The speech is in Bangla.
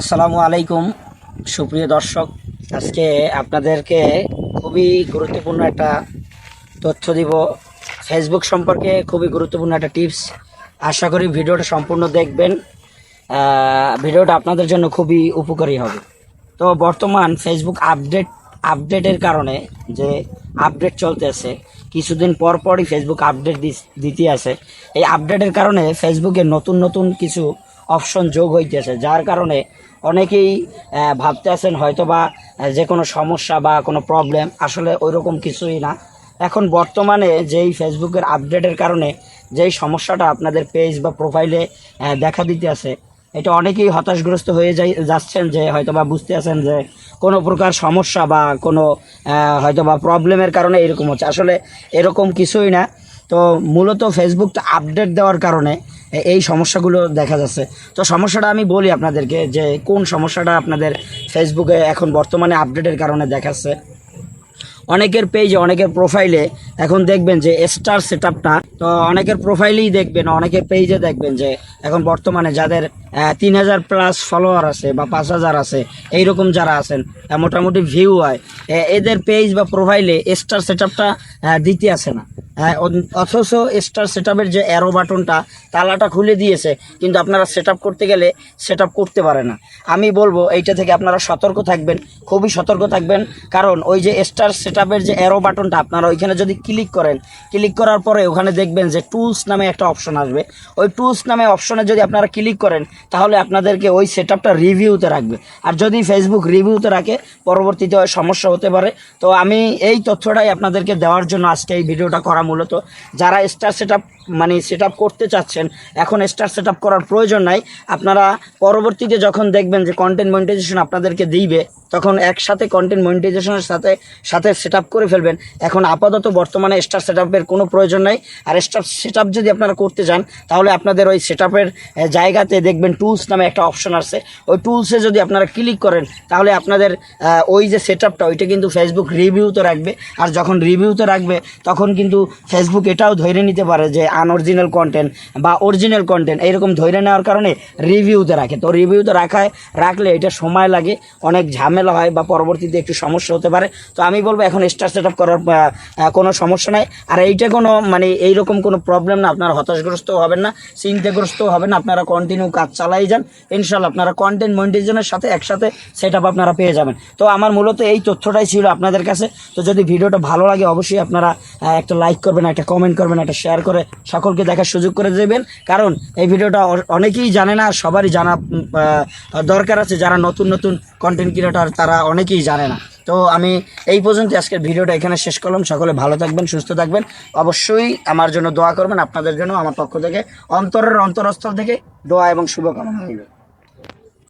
আসসালামু আলাইকুম। সুপ্রিয় দর্শক, আজকে আপনাদেরকে খুবই গুরুত্বপূর্ণ একটা তথ্য দিব। ফেসবুক সম্পর্কে খুবই গুরুত্বপূর্ণ একটা টিপস আশা করি ভিডিওটা সম্পূর্ণ দেখবেন। ভিডিওটা আপনাদের জন্য খুবই উপকারী হবে। তো বর্তমান ফেসবুক আপডেট আপডেটের কারণে যে আপডেট চলতেছে কিছুদিন পর পরই ফেসবুক আপডেট দিতে আছে। এই আপডেটের কারণে ফেসবুকে নতুন নতুন কিছু অপশন যোগ হইতেছে, যার কারণে অনেকেই ভাবতে আছেন হয়তো বা যে কোনো সমস্যা বা কোনো প্রবলেম আসলে ওইরকম কিছুই না। এখন বর্তমানে যেই ফেসবুকের আপডেটের কারণে যেই সমস্যাটা আপনাদের পেজ বা প্রোফাইলে দেখা দিতে আছে, এটা অনেকেই হতাশগ্রস্ত হয়ে যাই, যাচ্ছেন যে হয়তো বা বুঝতে আছেন যে কোনো প্রকার সমস্যা বা কোনো হয়তো বা প্রবলেমের কারণে এরকম হচ্ছে। আসলে এরকম কিছুই না। তো মূলত ফেসবুকটা আপডেট দেওয়ার কারণে এই সমস্যাগুলো দেখা যাচ্ছে। তো সমস্যাটা আমি বলি আপনাদেরকে যে কোন সমস্যাটা আপনাদের ফেসবুকে এখন বর্তমানে আপডেটের কারণে দেখাচ্ছে। অনেকের পেজে অনেকের প্রোফাইলে এখন দেখবেন যে স্টার সেট আপটা তো অনেকের প্রোফাইলেই দেখবেন, অনেকের পেজে দেখবেন যে এখন বর্তমানে যাদের তিন হাজার প্লাস ফলোয়ার আছে বা পাঁচ হাজার আছে, এইরকম যারা আছেন মোটামুটি ভিউ হয়। এদের পেজ বা প্রোফাইলে স্টার সেট আপটা দিতে আসে না। অথচ স্টার সেট যে অ্যারো বাটনটা তালাটা খুলে দিয়েছে, কিন্তু আপনারা সেট করতে গেলে সেট করতে পারে না। আমি বলব, এইটা থেকে আপনারা সতর্ক থাকবেন, খুবই সতর্ক থাকবেন, কারণ ওই যে স্টার সেট যে অ্যারো বাটনটা আপনারা ওইখানে যদি ক্লিক করেন ক্লিক করার পরে ওখানে দেখবেন যে টুলস নামে একটা অপশন আসবে। ওই টুলস নামে অপশনে যদি আপনারা ক্লিক করেন, তাহলে আপনাদেরকে ওই সেট রিভিউতে রাখবে। আর যদি ফেসবুক রিভিউতে রাখে, পরবর্তীতে সমস্যা হতে পারে। তো আমি এই তথ্যটাই আপনাদেরকে দেওয়ার জন্য আজকে এই ভিডিওটা করা মূলত যারা স্টার সেট মানে সেট করতে চাচ্ছেন, এখন স্টার সেট করার প্রয়োজন নাই। আপনারা পরবর্তীতে যখন দেখবেন যে কন্টেন্ট মনিটাইজেশন আপনাদেরকে দিবে, তখন একসাথে কন্টেন্ট মনিটাইজেশনের সাথে সাথে সেট করে ফেলবেন। এখন আপাতত বর্তমানে স্টার সেট কোনো প্রয়োজন নাই। আর স্টার সেট যদি আপনারা করতে চান, তাহলে আপনাদের ওই সেট জায়গাতে দেখবেন টুলস নামে একটা অপশন আছে। ওই টুলসে যদি আপনারা ক্লিক করেন, তাহলে আপনাদের ওই যে সেট আপটা ওইটা কিন্তু ফেসবুক রিভিউতে রাখবে। আর যখন রিভিউতে রাখবে, তখন কিন্তু ফেসবুক এটাও ধরে নিতে পারে যে আনঅরিজিনাল কন্টেন্ট বা অরিজিনাল কন্টেন্ট এইরকম ধরে নেওয়ার কারণে রিভিউতে রাখে। তো রিভিউতে রাখায়, রাখলে এটা সময় লাগে, অনেক ঝামেলা হয় বা পরবর্তীতে একটু সমস্যা হতে পারে। তো আমি বলব এখন স্টার সেট করার কোনো সমস্যা নাই। আর এইটা কোনো মানে এইরকম কোনো প্রবলেম না, আপনারা হতাশগ্রস্ত হবেন না চিন্তাগ্রস্ত হবেন আপনারা কন্টিনিউ কাজ চালাই যান। ইনশাল্লাহ আপনারা কন্টেন্ট মনিটাইজেশনের সাথে একসাথে সেট আপনারা পেয়ে যাবেন। তো আমার মূলত এই তথ্যটাই ছিল আপনাদের কাছে। তো যদি ভিডিওটা ভালো লাগে, অবশ্যই আপনারা একটা লাইক করবেন, একটা কমেন্ট করবেন, একটা শেয়ার করে সকলকে দেখার সুযোগ করে দেবেন। কারণ এই ভিডিওটা অনেকেই জানে না, সবারই জানা দরকার আছে। যারা নতুন নতুন কন্টেন্ট ক্রিয়েটার তারা অনেকেই জানে না। তো আমি এই পর্যন্ত আজকের ভিডিওটা এখানে শেষ করলাম। সকলে ভালো থাকবেন, সুস্থ থাকবেন। অবশ্যই আমার জন্য দোয়া করবেন। আপনাদের জন্য, আমার পক্ষ থেকে, অন্তরের অন্তরস্থল থেকে দোয়া এবং শুভকামনা রইল।